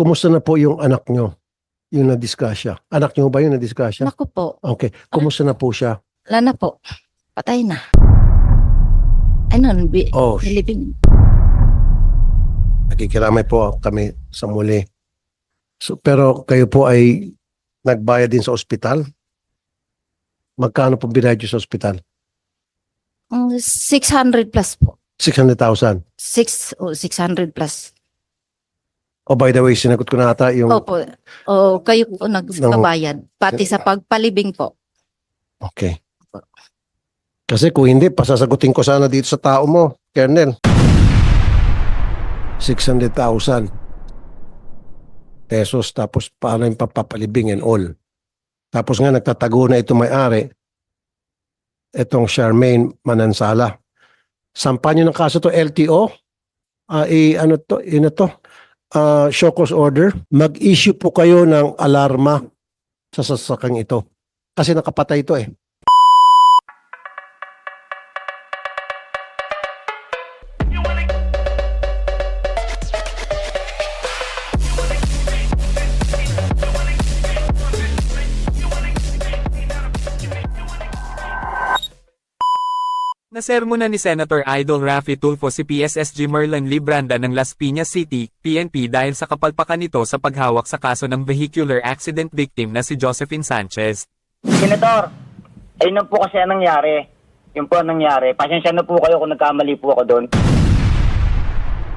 Kumusta na po yung anak nyo? Yung na-disgrasya. Anak nyo ba yung na-disgrasya? Naku po, Okay. Kumusta na po siya? wala na po. Patay na. Ano, bi- Oh, sh- nilibing. nakikiramay po kami sa muli. So, pero kayo po ay nagbayad din sa ospital? Magkano po binayad nyo sa ospital? Mm, 600 plus po. 600,000. 6 o 600 plus. Oh, by the way, sinagot ko na ata yung... Opo. O kayo po nagbabayad. Pati sa pagpalibing po. Okay. Kasi kung hindi, pasasagutin ko sana dito sa tao mo, Colonel. 600,000 pesos tapos paano yung papapalibing and all. Tapos nga nagtatago na ito may-ari, itong Charmaine Manansala. Sampan nyo ng kaso to LTO, ah i, ano to, ino to, ah show order, mag-issue po kayo ng alarma sa sasakang ito. Kasi nakapatay ito eh. Nasermo na ni Senator Idol Raffy Tulfo si PSSG Merlin Libranda ng Las Piñas City, PNP dahil sa kapalpakan nito sa paghawak sa kaso ng vehicular accident victim na si Josephine Sanchez. Senator, ayun na po kasi ang nangyari. Yun po ang nangyari. Pasensya na po kayo kung nagkamali po ako doon.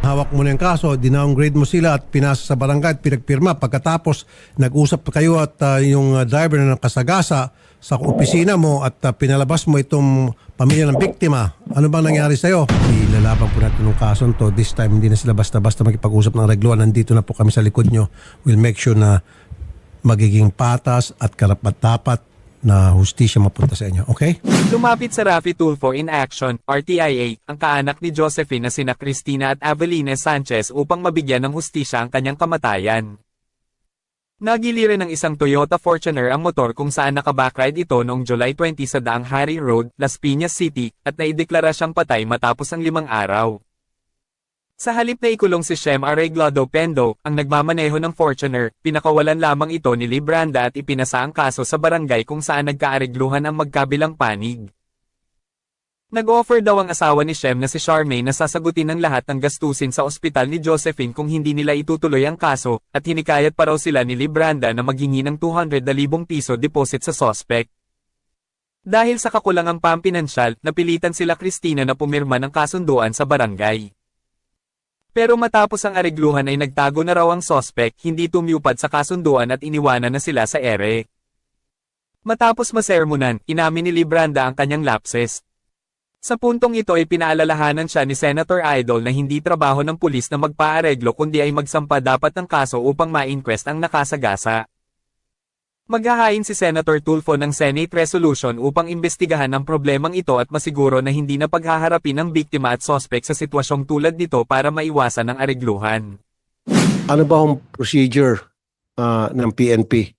hawak mo na yung kaso, dinowngrade mo sila at pinasa sa barangay at pinagpirma. Pagkatapos, nag-usap kayo at ah, yung ah, driver na nakasagasa sa opisina mo at ah, pinalabas mo itong pamilya ng biktima. Ano bang nangyari sa'yo? Ilalaban po natin yung kaso to. This time, hindi na sila basta-basta makipag-usap ng regluan. Nandito na po kami sa likod nyo. We'll make sure na magiging patas at karapat-dapat na hustisya mapunta sa inyo. Okay? Lumapit sa Raffy Tulfo in Action, RTIA, ang kaanak ni Josephine na sina Cristina at Avelines Sanchez upang mabigyan ng hustisya ang kanyang kamatayan. Nagiliran ng isang Toyota Fortuner ang motor kung saan nakabakride ito noong July 20 sa Daang Hari Road, Las Piñas City, at naideklara siyang patay matapos ang limang araw. Sa halip na ikulong si Shem Arreglado Pendo, ang nagmamaneho ng Fortuner, pinakawalan lamang ito ni Libranda at ipinasa ang kaso sa barangay kung saan nagkaaregluhan ang magkabilang panig. Nag-offer daw ang asawa ni Shem na si Charmaine na sasagutin ng lahat ng gastusin sa ospital ni Josephine kung hindi nila itutuloy ang kaso, at hinikayat pa raw sila ni Libranda na maghingi ng 200,000 piso deposit sa sospek. Dahil sa kakulangang pampinansyal, napilitan sila Christina na pumirma ng kasunduan sa barangay. Pero matapos ang aregluhan ay nagtago na raw ang sospek, hindi tumupad sa kasunduan at iniwanan na sila sa ere. Matapos masermonan, inamin ni Libranda ang kanyang lapses. Sa puntong ito ay pinaalalahanan siya ni Senator Idol na hindi trabaho ng pulis na magpaareglo kundi ay magsampa dapat ng kaso upang ma-inquest ang nakasagasa. Maghahain si Senator Tulfo ng Senate resolution upang imbestigahan ang problemang ito at masiguro na hindi na paghaharapin ng biktima at sospek sa sitwasyong tulad nito para maiwasan ang aregluhan. ano ba ang procedure ah, ng PNP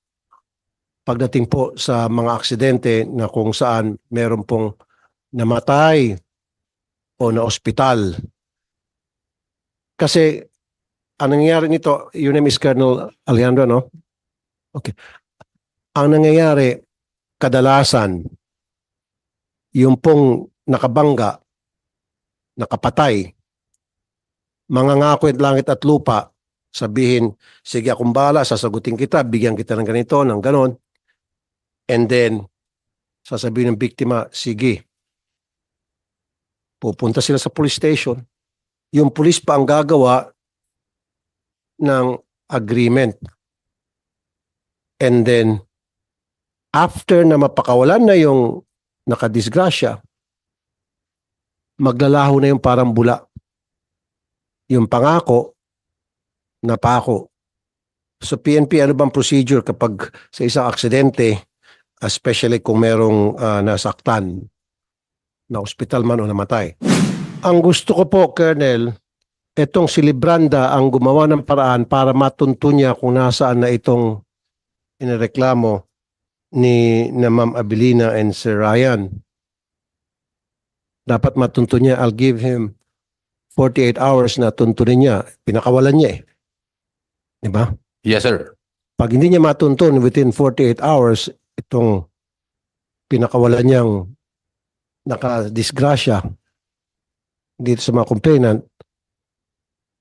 pagdating po sa mga aksidente na kung saan meron pong namatay o na ospital. Kasi ang nangyayari nito, your name is Colonel Alejandro, no? Okay. Ang nangyayari, kadalasan, yung pong nakabangga, nakapatay, mangangako at langit at lupa, sabihin, sige akong bala, sasagutin kita, bigyan kita ng ganito, ng ganon. And then, sasabihin ng biktima, sige. Pupunta sila sa police station. Yung police pa ang gagawa ng agreement. And then, after na mapakawalan na yung nakadisgrasya, maglalaho na yung parang bula. Yung pangako, napako. So PNP, ano bang procedure kapag sa isang aksidente, especially kung merong ah, nasaktan na ospital man o namatay? Ang gusto ko po, Colonel, itong si Libranda ang gumawa ng paraan para matunto niya kung nasaan na itong inireklamo ni na Ma'am Abilina and Sir Ryan. Dapat matunto niya. I'll give him 48 hours na tuntunin niya. Pinakawalan niya eh Di ba? Yes, sir. Pag hindi niya matuntun within 48 hours, itong pinakawalan niyang nakadisgrasya dito sa mga complainant,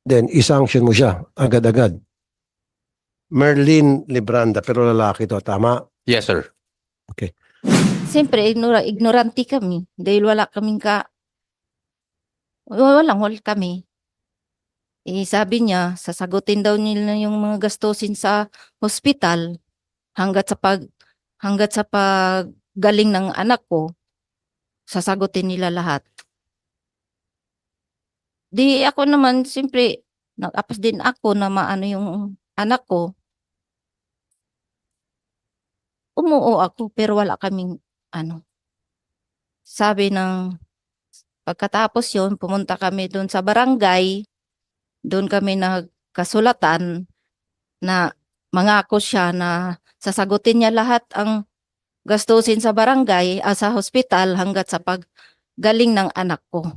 then isanction mo siya agad-agad. Merlin Libranda, pero lalaki to, tama? Yes, sir. Siyempre, ignora, ignorante kami. Dahil wala kaming ka... Walang wal kami. Eh, sabi niya, sasagutin daw nila yung mga gastusin sa hospital hanggat sa pag hanggat sa paggaling ng anak ko, sasagutin nila lahat. Di ako naman, siyempre, nag-apas din ako na maano yung anak ko. Umuo ako pero wala kaming ano. Sabi ng pagkatapos yon pumunta kami doon sa barangay. Doon kami nagkasulatan na mangako siya na sasagutin niya lahat ang gastusin sa barangay, ah, sa hospital hanggat sa paggaling ng anak ko.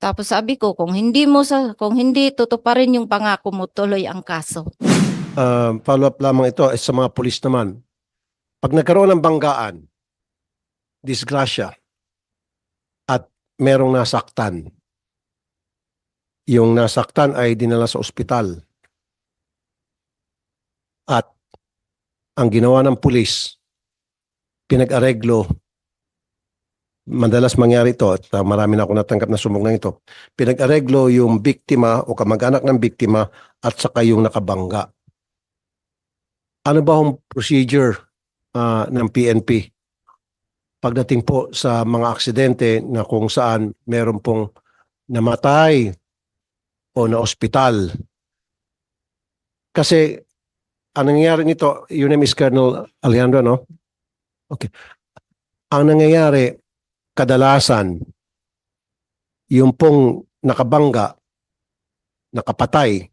Tapos sabi ko, kung hindi mo sa, kung hindi tutuparin yung pangako mo, tuloy ang kaso. Uh, follow-up lamang ito eh, sa mga pulis naman. Pag nagkaroon ng banggaan, disgrasya, at merong nasaktan, yung nasaktan ay dinala sa ospital. At ang ginawa ng pulis, pinag-areglo, madalas mangyari ito at uh, marami na ako natanggap na sumog na ito, pinag-areglo yung biktima o kamag-anak ng biktima at saka yung nakabangga. Ano ba ang procedure ah, ng PNP pagdating po sa mga aksidente na kung saan meron pong namatay o na ospital? Kasi ang nangyayari nito, your name is Colonel Alejandro, no? Okay. Ang nangyayari, kadalasan, yung pong nakabangga, nakapatay,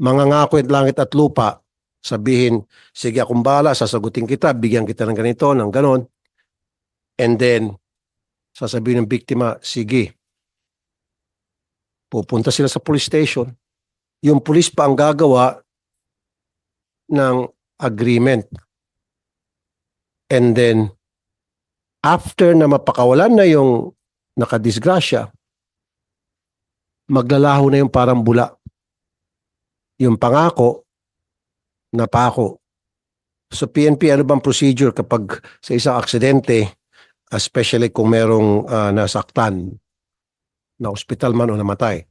mangangako at langit at lupa, sabihin, sige akong bahala, sasagutin kita, bigyan kita ng ganito, ng ganon. And then, sasabihin ng biktima, sige. Pupunta sila sa police station. Yung police pa ang gagawa ng agreement. And then, after na mapakawalan na yung nakadisgrasya, maglalaho na yung parang bula. Yung pangako, napako. So PNP, ano bang procedure kapag sa isang aksidente, especially kung merong ah, nasaktan na ospital man o namatay?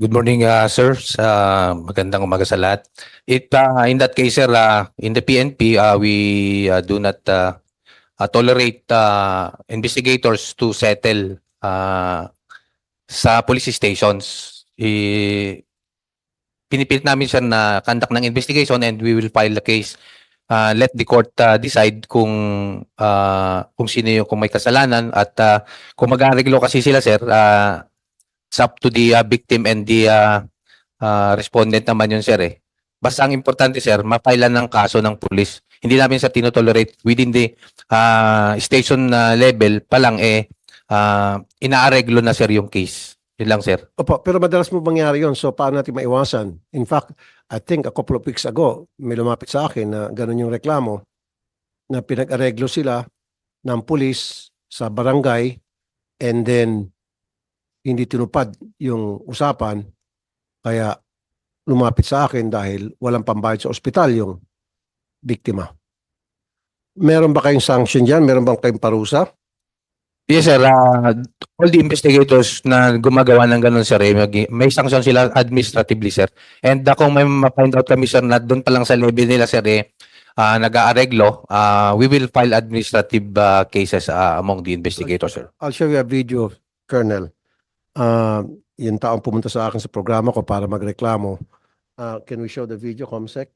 Good morning, uh, sir. Sa magandang umaga sa lahat. It, uh, in that case, sir, uh, in the PNP, uh, we uh, do not uh, uh, tolerate uh, investigators to settle uh, sa police stations. I, pinipilit namin siya na conduct ng investigation and we will file the case. Uh, let the court uh, decide kung uh, kung sino yung kung may kasalanan at uh, kung mag-areglo kasi sila sir uh, it's up to the uh, victim and the uh, uh, respondent naman yun sir eh. Basta ang importante sir, mapailan ng kaso ng pulis. Hindi namin sa tinotolerate within the uh, station uh, level pa lang eh uh, inaareglo na sir yung case. Yun lang sir. Opo, pero madalas mo mangyari yon so paano natin maiwasan? In fact, I think a couple of weeks ago, may lumapit sa akin na ganun yung reklamo na pinag-areglo sila ng pulis sa barangay and then hindi tinupad yung usapan kaya lumapit sa akin dahil walang pambayad sa ospital yung biktima. Meron ba kayong sanction dyan? Meron ba kayong parusa? Yes sir, uh, all the investigators na gumagawa ng ganun sir, eh, may sanction sila administratively sir. And uh, kung may ma-find out kami sir na doon pa lang sa level nila sir eh, uh, nag-aareglo, uh, we will file administrative uh, cases uh, among the investigators sir. I'll show you a video, Colonel. Uh, yung taong pumunta sa akin sa programa ko para magreklamo. Uh, can we show the video, Comsec?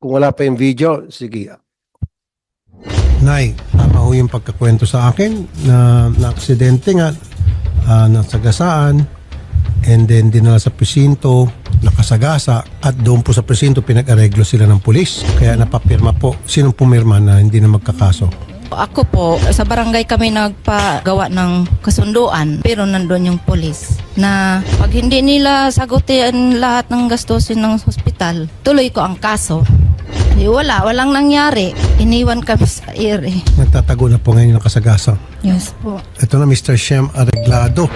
Kung wala pa yung video, sige. Nay, tama ho yung pagkakwento sa akin na na aksidente nga, ah, nasagasaan, and then dinala sa presinto, nakasagasa, at doon po sa presinto pinag-areglo sila ng pulis. Kaya napapirma po. Sinong pumirma na hindi na magkakaso? Ako po, sa barangay kami nagpagawa ng kasunduan pero nandun yung polis na pag hindi nila sagutin lahat ng gastusin ng hospital, tuloy ko ang kaso. Eh, wala, walang nangyari. Iniwan kami sa ere. Nagtatago na po ngayon ng kasagasa. Yes po. Ito na Mr. Shem Areglado.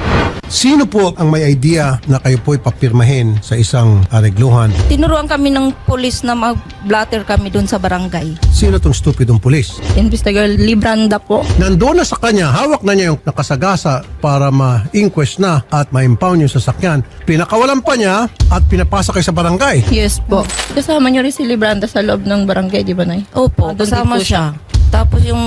Sino po ang may idea na kayo po ipapirmahin sa isang aregluhan? Tinuruan kami ng polis na mag-blatter kami dun sa barangay. Sino tong stupidong pulis? Investigator Libranda po. Nandoon na sa kanya, hawak na niya yung nakasagasa para ma-inquest na at ma-impound yung sasakyan. Pinakawalan pa niya at pinapasa kayo sa barangay. Yes po. Kasama niyo rin si Libranda sa loob ng barangay, di ba, Nay? Opo, Ah, doon kasama din po siya. Tapos yung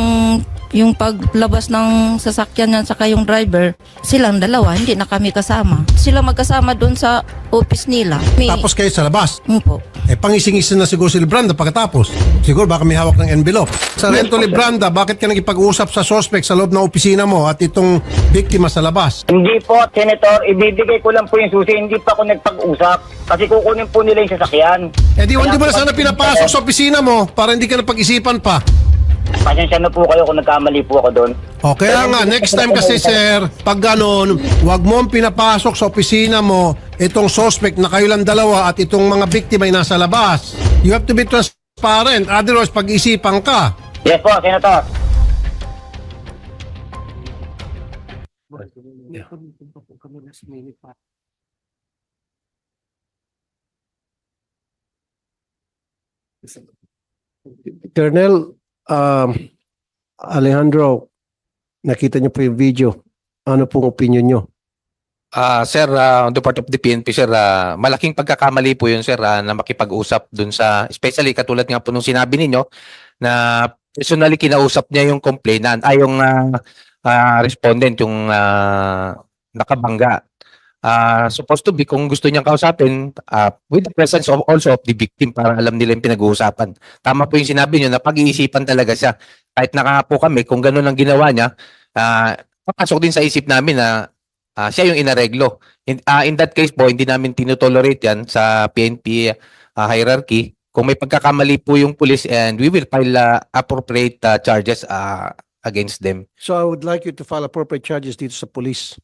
yung paglabas ng sasakyan niya saka yung driver, silang dalawa, hindi na kami kasama. Sila magkasama doon sa office nila. May, Tapos kayo sa labas. Opo. Eh, pangising-ising na siguro si Libranda pagkatapos. Siguro baka may hawak ng envelope. Sarento Libranda, bakit ka nagipag-usap sa suspect sa loob ng opisina mo at itong biktima sa labas? Hindi po, Senator, ibibigay ko lang po yung susi, hindi pa ako nagpag-usap. Kasi kukunin po nila yung sasakyan. Eh di, hindi mo na sana pinapasok sa opisina mo para hindi ka na pag-isipan pa. Pasensya na po kayo kung nagkamali po ako doon. O kaya nga, next time kasi sir, pag ganon, wag mo pinapasok sa opisina mo itong suspect na kayo lang dalawa at itong mga biktima ay nasa labas. You have to be transparent, otherwise pag-isipan ka. Yes po, Senator. Colonel um, Alejandro, nakita niyo po yung video. Ano pong opinion niyo? Ah, sir, ah, on the part of the PNP, sir, ah, malaking pagkakamali po yun, sir, ah, na makipag-usap dun sa, especially katulad nga po nung sinabi ninyo, na personally kinausap niya yung complainant, ay yung ah, ah, respondent, yung ah, nakabangga. Ah, supposed to be, kung gusto niyang kausapin, ah, with the presence of also of the victim para alam nila yung pinag-uusapan. Tama po yung sinabi niyo na pag-iisipan talaga siya. Kahit naka po kami, kung ganun ang ginawa niya, ah, papasok din sa isip namin na Ah, siya yung inareglo. In, ah, in that case po, hindi namin tinotolerate yan sa PNP ah, hierarchy. Kung may pagkakamali po yung police and we will file ah, appropriate ah, charges ah, against them. So I would like you to file appropriate charges dito sa police.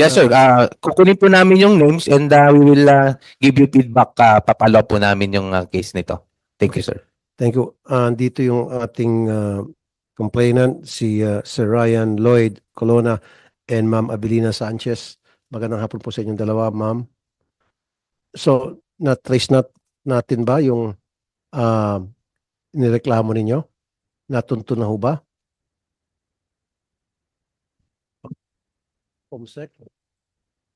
Yes sir, Ah, kukunin po namin yung names and ah, we will ah, give you feedback. Uh, papalo po namin yung ah, case nito. Thank you sir. Thank you. Ah, dito yung ating ah, complainant, si ah, Sir Ryan Lloyd Colonna and Ma'am Abilina Sanchez. Magandang hapon po sa inyong dalawa, ma'am. So, na-trace na natin ba yung ah, nireklamo ninyo? Natunto na ho ba? Comsec?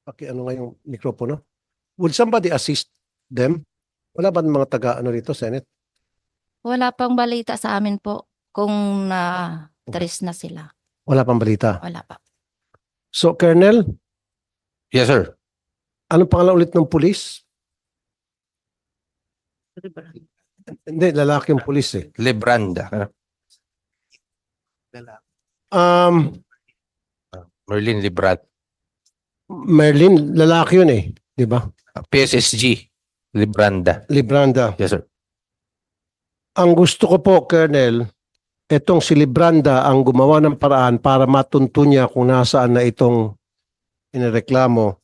Paki ano nga yung mikropono? Would somebody assist them? Wala ba mga taga ano rito, Senate? Wala pang balita sa amin po kung na trace na sila. Wala pang balita. Wala pa. So, Colonel, Yes sir. anong pangalan ulit ng pulis? Hindi, lalaki yung pulis eh. Lebranda. Um, Merlin Librat. Merlin, lalaki yun eh. Di ba? PSSG. Libranda. Libranda. Yes sir. Ang gusto ko po, Colonel, etong si Libranda ang gumawa ng paraan para matunto niya kung nasaan na itong inireklamo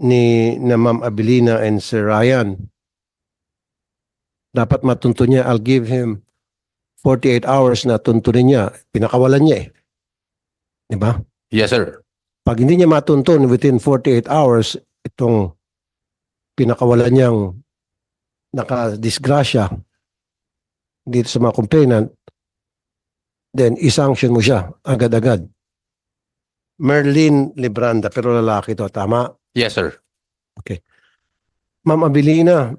ni na Ma'am Abilina and Sir Ryan. Dapat matunto niya. I'll give him 48 hours na tuntunin niya. Pinakawalan niya eh. Di ba? Yes sir. Pag hindi niya matuntun within 48 hours, itong pinakawalan niyang nakadisgrasya dito sa mga complainant, then isanction mo siya agad-agad. Merlin Libranda, pero lalaki to, tama? Yes sir. Ma'am Abilina,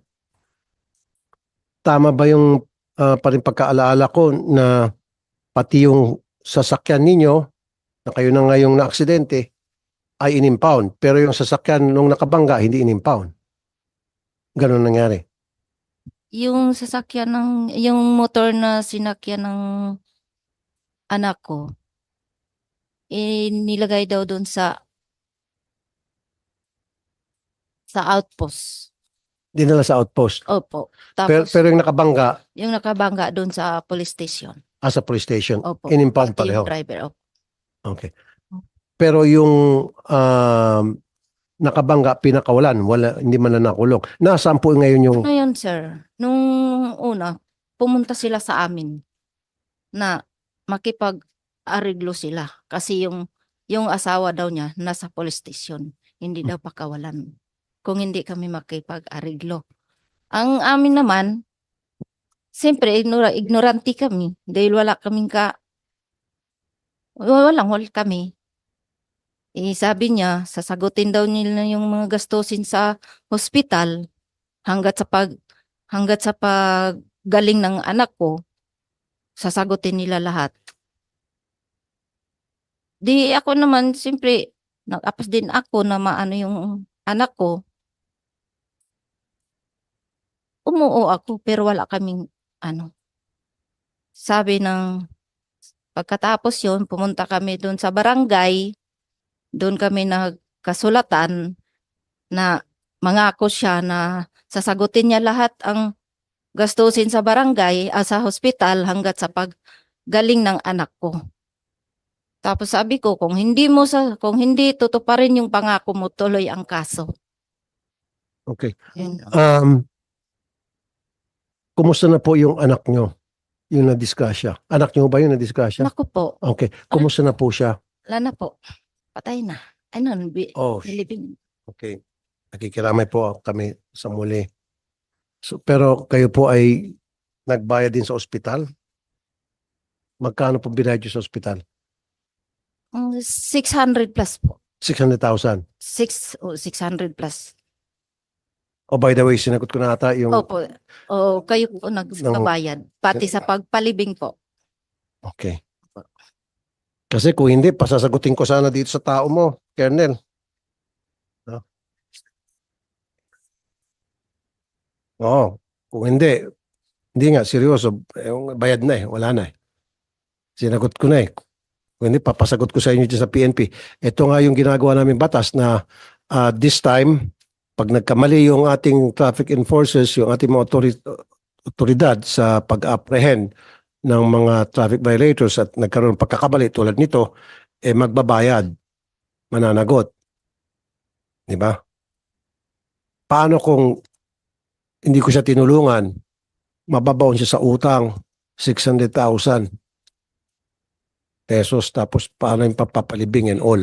tama ba yung ah, pa rin pagkaalaala ko na pati yung sasakyan ninyo na kayo na ngayong na-aksidente ay in-impound. Pero yung sasakyan nung nakabangga, hindi in-impound. Ganun nangyari. Yung sasakyan ng, yung motor na sinakyan ng anak ko, eh, nilagay daw doon sa sa outpost. Dinala sa outpost. Opo. Pero, Tapos, pero yung nakabangga, yung nakabangga doon sa police station. Ah, sa police station. Opo. In-impound pareho. yung driver, opo. Okay. Pero yung um, nakabangga, pinakawalan, wala, hindi man na nakulong. Nasaan po ngayon yung Ngayon, sir, nung una, pumunta sila sa amin na makipag-ariglo sila kasi yung yung asawa daw niya nasa police station, hindi daw pakawalan. Kung hindi kami makipag-ariglo. Ang amin naman, siyempre, ignora, ignorante kami dahil wala kaming ka, walang wal kami. Eh, sabi niya, sasagutin daw nila yung mga gastusin sa hospital hanggat sa pag hanggat sa paggaling ng anak ko, sasagutin nila lahat. Di ako naman, siyempre, nag-apas din ako na maano yung anak ko. Umuo ako, pero wala kaming, ano. Sabi ng, pagkatapos yon pumunta kami doon sa barangay, doon kami nagkasulatan na mangako siya na sasagutin niya lahat ang gastusin sa barangay, ah, sa hospital hanggat sa paggaling ng anak ko. Tapos sabi ko, kung hindi mo sa, kung hindi tutuparin yung pangako mo, tuloy ang kaso. Okay. Yun. Um, kumusta na po yung anak nyo? Yung na-discuss Anak nyo ba yung na-discuss Naku po, Okay. Kumusta na po siya? wala na po. Patay na. Ano, bi- Oh, nilibing. okay. Nakikiramay po kami sa muli. So, pero kayo po ay nagbayad din sa ospital? Magkano po binayad sa ospital? Mm, 600 plus po. 600,000. 6, oh, 600 plus. Oh, by the way, sinagot ko na ata yung... Opo. O, kayo po nagbabayad. Pati sa pagpalibing po. Okay. Kasi kung hindi, pasasagutin ko sana dito sa tao mo, Colonel. No? Oo. Kung hindi, hindi nga, seryoso. Eh, bayad na eh. Wala na eh. Sinagot ko na eh. Kung hindi, papasagot ko sa inyo dyan sa PNP. Ito nga yung ginagawa namin batas na ah, this time, pag nagkamali yung ating traffic enforcers, yung ating mga otoridad sa pag-apprehend ng mga traffic violators at nagkaroon ng pagkakamali tulad nito, eh magbabayad, mananagot. Di ba? Paano kung hindi ko siya tinulungan, mababaon siya sa utang, 600,000 pesos, tapos paano yung papapalibing and all.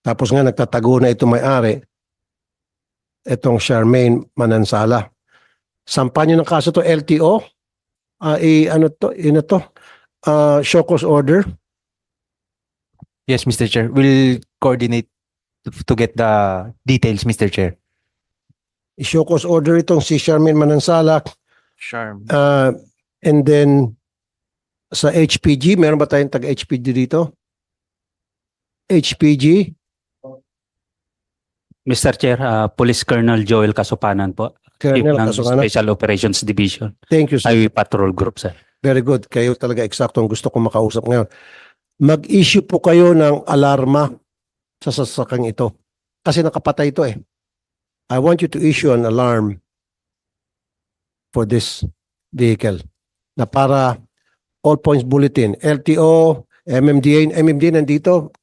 Tapos nga nagtatago na ito may-ari, itong Charmaine Manansala. Sampan nyo ng kaso to LTO, ah i ano to, ino to, ah show cause order. Yes, Mr. Chair. We'll coordinate to, to get the details, Mr. Chair. I-show cause order itong si Charmaine Manansala. Charm. ah and then sa HPG, meron ba tayong taga-HPG dito? HPG, Mr. Chair, uh, Police Colonel Joel Kasopanan po, Chief Colonel ng Kasungana. Special Operations Division, Thank you, sir. Highway Patrol Group, sir. Very good. Kayo talaga eksakto ang gusto kong makausap ngayon. Mag-issue po kayo ng alarma sa sasakang ito. Kasi nakapatay ito eh. I want you to issue an alarm for this vehicle na para all points bulletin, LTO, MMDA, MMDA nandito.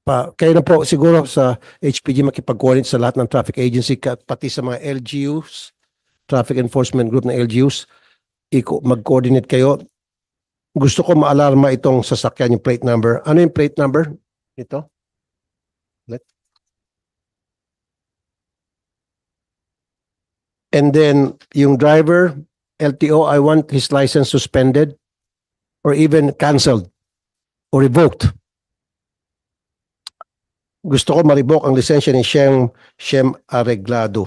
Pa, kayo na po siguro sa HPG makipag-coordinate sa lahat ng traffic agency ka- pati sa mga LGUs, traffic enforcement group na LGUs iko mag-coordinate kayo. Gusto ko maalarma itong sasakyan yung plate number. Ano yung plate number? Ito? Let. And then yung driver, LTO, I want his license suspended or even canceled or revoked. Gusto ko ma-revoke ang lisensya ni Shem, Shem Areglado.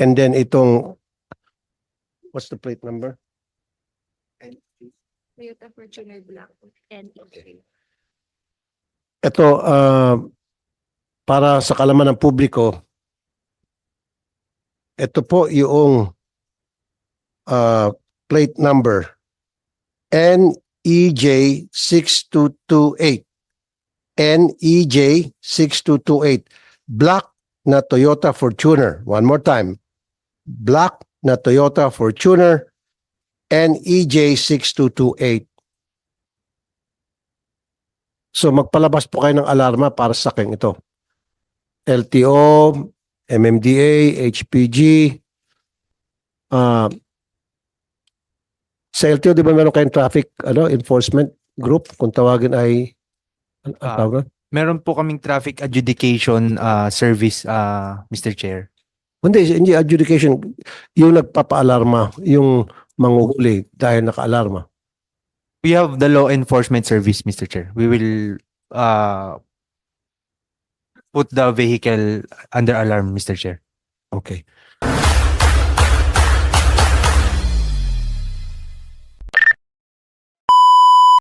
And then itong What's the plate number? Ito, ah, para sa kalaman ng publiko, ito po yung ah, plate number E NEJ 6228. NEJ 6228. Black na Toyota Fortuner. One more time. Black na Toyota Fortuner NEJ 6228. So magpalabas po kayo ng alarma para sa akin ito. LTO, MMDA, HPG. Ah sa LTO, di ba meron kayong traffic ano, enforcement group? Kung tawagin ay ang Ah. Meron po kaming traffic adjudication uh, service, uh, Mr. Chair. Hindi, hindi adjudication. Yung nagpapaalarma, yung manguhuli dahil naka-alarma. We have the law enforcement service, Mr. Chair. We will uh, put the vehicle under alarm, Mr. Chair. Okay.